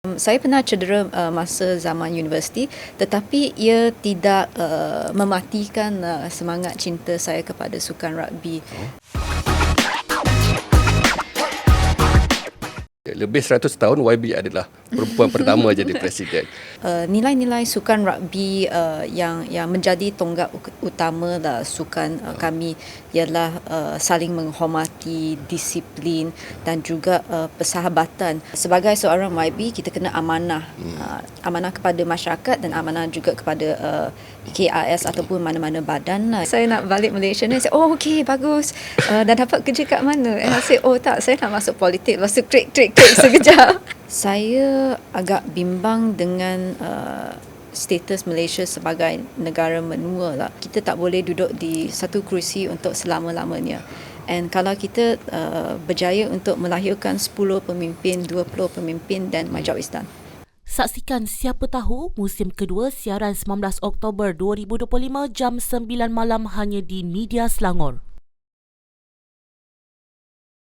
Saya pernah cedera uh, masa zaman universiti tetapi ia tidak uh, mematikan uh, semangat cinta saya kepada sukan rugby. Lebih 100 tahun YB adalah perempuan pertama jadi presiden. Uh, nilai-nilai sukan rugby uh, yang yang menjadi tonggak utama lah sukan uh, kami ialah uh, saling menghormati, disiplin dan juga uh, persahabatan. Sebagai seorang YB kita kena amanah. Uh, amanah kepada masyarakat dan amanah juga kepada uh, KRS ataupun mana-mana badan lah. Saya nak balik Malaysia ni, saya oh okey bagus. Uh, dah dapat kerja kat mana? And I say oh tak, saya nak masuk politik. Lepas tu trik trik sekejap. saya agak bimbang dengan uh, status Malaysia sebagai negara menua lah. Kita tak boleh duduk di satu kerusi untuk selama-lamanya. And kalau kita uh, berjaya untuk melahirkan 10 pemimpin, 20 pemimpin dan majawistan. Saksikan Siapa Tahu musim kedua siaran 19 Oktober 2025 jam 9 malam hanya di Media Selangor.